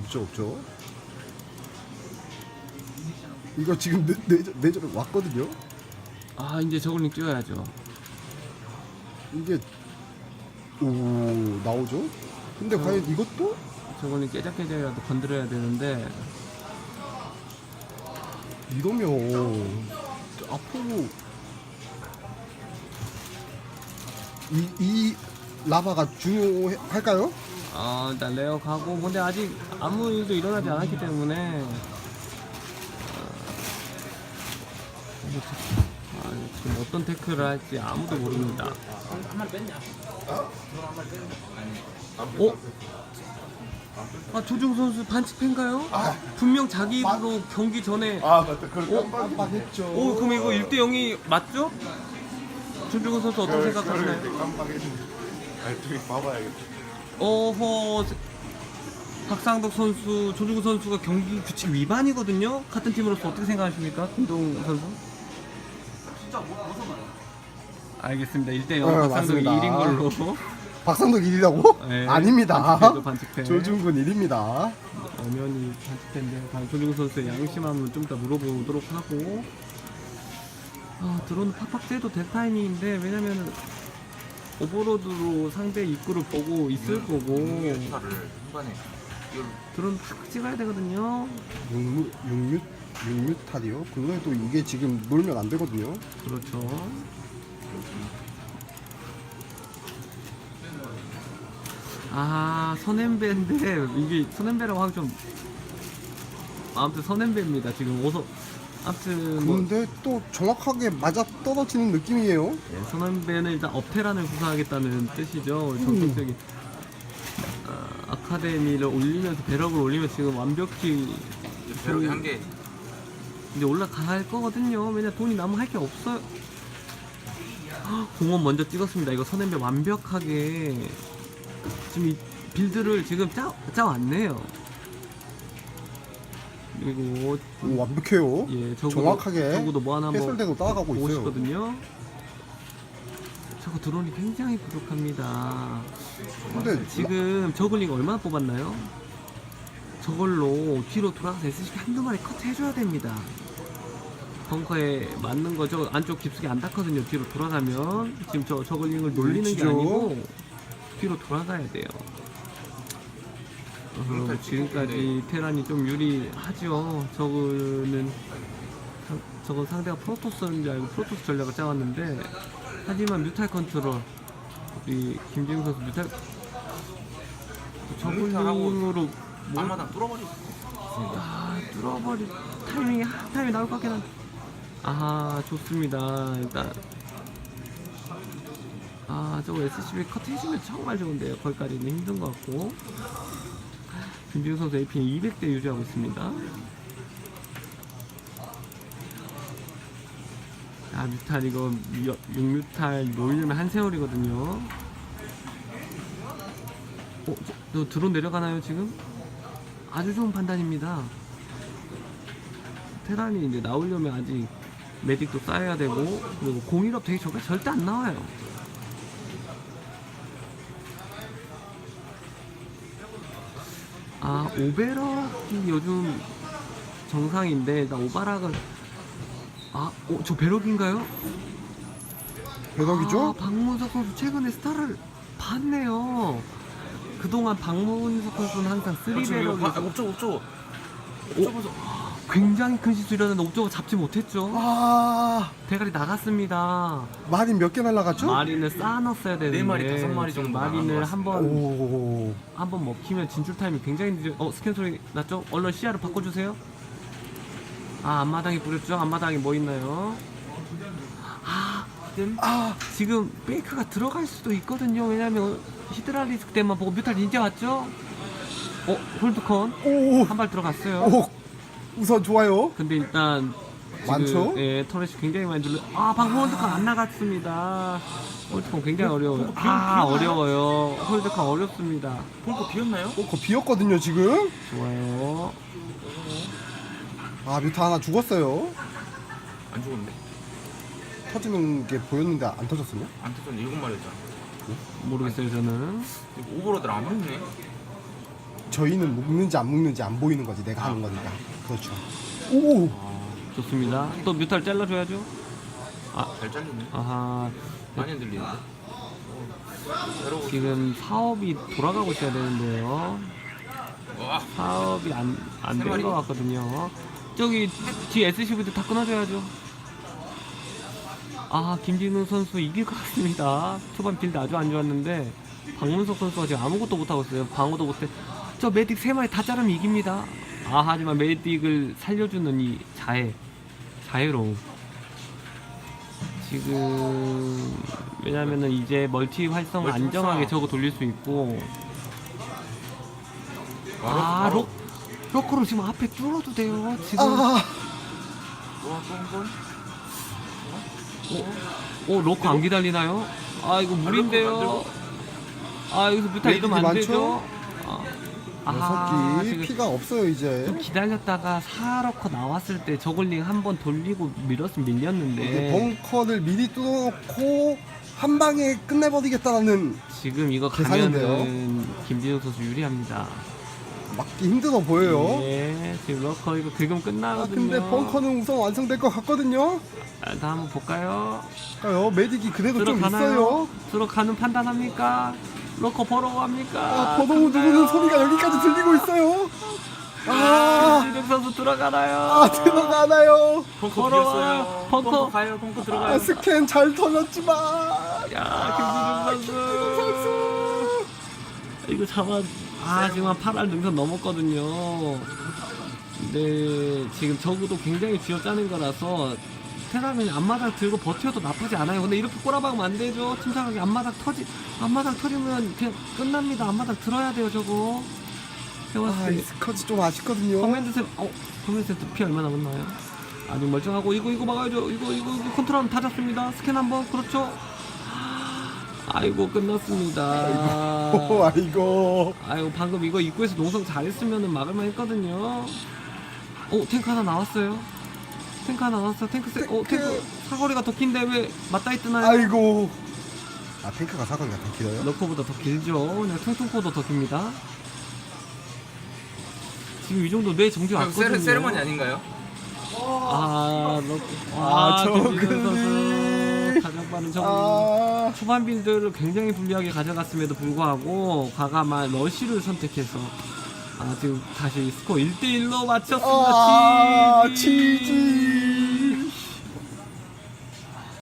없죠 없죠. 이거 지금 내, 내, 내절 왔거든요. 아 이제 저글링 찍어야죠. 이게 오 나오죠? 근데 저- 과연 이것도? 저글링 깨작깨작이라도 건드려야 되는데. 이러면 앞으로 이, 이 라바가 중요할까요? 아 일단 레어 가고 근데 아직 아무 일도 일어나지 않았기 때문에 아, 아, 지금 어떤 태클을 할지 아무도 모릅니다. 어? 아 조중 선수 반칙팬가요? 분명 자기 입으로 경기 전에 아 맞다 그걸 어? 깜빡했죠 오 그럼 이거 1대 0이 맞죠? 조중 선수 어떤 생각하시나요? 깜빡했는데 저기 봐봐야겠다 어허 박상덕 선수, 조주구 선수가 경기 규칙 위반이거든요. 같은 팀으로서 어떻게 생각하십니까, 김동 선수? 진짜 알겠습니다. 1대 0 어, 박상덕이 맞습니다. 1인 걸로. 박상덕 1위라고? 네, 아닙니다 반칙패죠, 반칙패. 조중근 1위입니다 엄연히 반칙패인데 방 조주구 선수의 양심함은 좀 이따 물어보도록 하고. 아, 드론 팍팍 째도 될 타이밍인데 왜냐면은 오버로드로 상대 입구를 보고 있을 거고 중간에 이걸 드론 팍 찍어야 되거든요. 육뮤 육뮤 육뮤탈이요? 그거에도 이게 지금 놀면 안 되거든요 그렇죠. 아 선엠배인데 이게 선엠배라고 하기 좀 아무튼 선엠배입니다 지금 어서 아무튼 뭐 근데 또 정확하게 맞아 떨어지는 느낌이에요 예, 선엠배는 일단 업테란을 구사하겠다는 뜻이죠 전격적인 아, 아카데미를 올리면서 배럭을 올리면서 지금 완벽히 벼락이 한개 이제 올라갈 거거든요. 왜냐 돈이 남아 할 게 없어요. 헉, 공원 먼저 찍었습니다. 이거 선앤배 완벽하게 지금 이 빌드를 지금 짜, 짜왔네요. 그리고 오, 완벽해요 예, 적어도, 정확하게 적어도 뭐 하나 한번 해설대로 따라가고 보고 있어요 싶거든요. 저거 드론이 굉장히 부족합니다. 근데 지금 저글링 얼마나 뽑았나요? 저걸로 뒤로 돌아가서 SCP 한두 마리 컷 해줘야 됩니다. 벙커에 맞는 거죠. 안쪽 깊숙이 안 닿거든요. 뒤로 돌아가면 지금 저 저글링을 놀리는 게. 아니고 뒤로 돌아가야 돼요. 어, 지금까지 테란이 좀 유리하죠. 저거는 상- 저건 상대가 프로토스인 줄 알고 프로토스 전략을 짜왔는데 하지만 뮤탈 컨트롤 우리 김지웅 선수 뮤탈 저글링으로 뭐? 앞마당 뚫어버리 아, 뚫어버리 타이밍이 한 타이밍 나올 것 같긴 한데 아 좋습니다. 일단. 아 저거 SCB 컷 해주면 정말 좋은데요. 거기까지는 힘든 것 같고 김지우 선수 AP는 200대 유지하고 있습니다 아 뮤탈 이거 6뮤탈 놓이려면 한 세월이거든요 어? 저, 저 드론 내려가나요 지금? 아주 좋은 판단입니다. 테란이 이제 나오려면 아직 메딕도 쌓여야 되고 그리고 공일업 되기 전까지 절대 안 나와요. 아 오베락이 요즘 정상인데 일단 오바락은 아, 어, 저 배럭인가요? 배덕이죠? 아, 박문석 선수 최근에 스타를 봤네요. 그동안 박문석 선수는 항상 그렇죠, 3배럭에서 옵저 옵저 굉장히 큰 실수였는데 옵저가 잡지 못했죠. 아 대가리 나갔습니다. 마린 몇 개 날라갔죠? 마린을 쌓아놨어야 되는데 네 마리, 다섯 마리 정도 마린을 나간 것 한번 오 한 번 먹히면 진출 타임이 굉장히 늦어. 어 스캔 소리 났죠? 얼른 시야를 바꿔주세요. 아 앞마당에 뿌렸죠? 앞마당에 뭐 있나요? 아 지금 아 지금 페이크가 들어갈 수도 있거든요. 왜냐면 히드라리스크 때만 보고 뮤탈 이제 왔죠? 어 홀드컨 오, 한 발 들어갔어요. 오, 우선 좋아요. 근데 일단 지금 많죠? 예, 터렛이 굉장히 많이 들려. 아, 방금 홀드컨 안 나갔습니다. 홀드컨 굉장히 어려워요. 아, 어려워요. 홀드컨 어렵습니다. 폴코 비었나요? 어, 거 비었거든요 지금. 좋아요. 아 뮤타 하나 죽었어요. 안 죽었는데 터지는 게 보였는데 안 터졌어요? 안 터졌는데 일곱 마리였잖아 모르겠어요, 저는. 이거 오버로드를 안 먹네 저희는 묶는지 안 묶는지 안 보이는 거지 내가 하는 거니까 그렇죠 오 좋습니다. 또 뮤탈 잘라줘야죠. 잘 잘리네. 아하. 많이 흔들리는데. 새로 지금 사업이 돌아가고 있어야 되는데요. 와. 사업이 안, 안세 된? 것 같거든요. 저기 뒤 SCV도 다 끊어줘야죠. 아, 김진우 선수 이길 것 같습니다. 초반 빌드 아주 안 좋았는데, 박문석 선수가 지금 아무것도 못하고 있어요. 방어도 못해. 저 메딕 세 마리 다 자르면 이깁니다. 아, 하지만 메딕을 살려주는 이 자해. 자유로움. 지금, 왜냐면은 이제 멀티 활성 멀티 안정하게. 저거 돌릴 수 있고, 아. 로, 로커로 지금 앞에 뚫어도 돼요. 지금. 아, 번. 어, 로커 안 기다리나요? 아, 이거 무리인데요. 아, 여기서 뮤탈 메딕이 이러면 안 많죠? 되죠. 아, 아하, 녀석이 지금 피가 없어요 이제 좀 기다렸다가 4로커 나왔을 때 저글링 한 번 돌리고 밀었으면 이게 밀렸는데 벙커를 미리 뚫어놓고 한 방에 끝내버리겠다라는 지금 이거 계산인데요? 가면은 김진우 선수 유리합니다. 막기 힘들어 보여요 네, 지금 로커 이거 긁으면 아, 끝나거든요. 근데 벙커는 우선 완성될 것 같거든요 아, 다 한번 볼까요? 가요 메딕이 그래도 좀 들어가나요? 있어요 들어가는 판단합니까? 로커 보러 갑니까? 아 가나요? 누르는 소리가 여기까지 들리고 있어요 아, 김진욱 선수 들어가나요? 아 들어가나요 벙커. 비었어요. 벙커. 벙커 가요. 벙커 아 들어가요. 스캔 잘 털렸지만 야, 아, 김진욱 선수. 이거 잡아. 아, 지금 한 8할 능선 넘었거든요. 근데 지금 적어도 굉장히 쥐어짜는 거라서 테라는 앞마당 들고 버텨도 나쁘지 않아요. 근데 이렇게 꼬라박으면 안 되죠. 침착하게 앞마당 터지, 앞마당 터지면 그냥 끝납니다. 앞마당 들어야 돼요, 저거. 아이 때. 스커지 좀 아쉽거든요 커맨드센, 어, 커맨드센터 피 얼마 남았나요? 아직 멀쩡하고, 이거, 이거 막아야죠. 이거, 이거, 이거 컨트롤 다 잡습니다. 스캔 한 번, 그렇죠. 아이고, 끝났습니다. 오 아이고 아이고, 방금 이거 입구에서 농성 잘했으면 막을만 했거든요. 오, 탱크 하나 나왔어요. 탱크 하나 나왔어. 탱크 세, 어, 탱크. 탱크 사거리가 더 긴데 왜 맞닿아 있드나요? 아이고 아 탱크가 사거리가 더 길어요? 러커보다 더 길죠. 그냥 퉁퉁포도 더 깁니다. 지금 이 정도 뇌 정지 형, 왔거든요. 세레, 세레머니 아닌가요? 아, 러, 아, 아, 선수 가장 빠른 저글링. 아 초반 빌드를 굉장히 불리하게 가져갔음에도 불구하고 과감한 러쉬를 선택해서 아 지금 다시 스코어 1대1로 맞췄습니다. 아, 치즈. 치즈.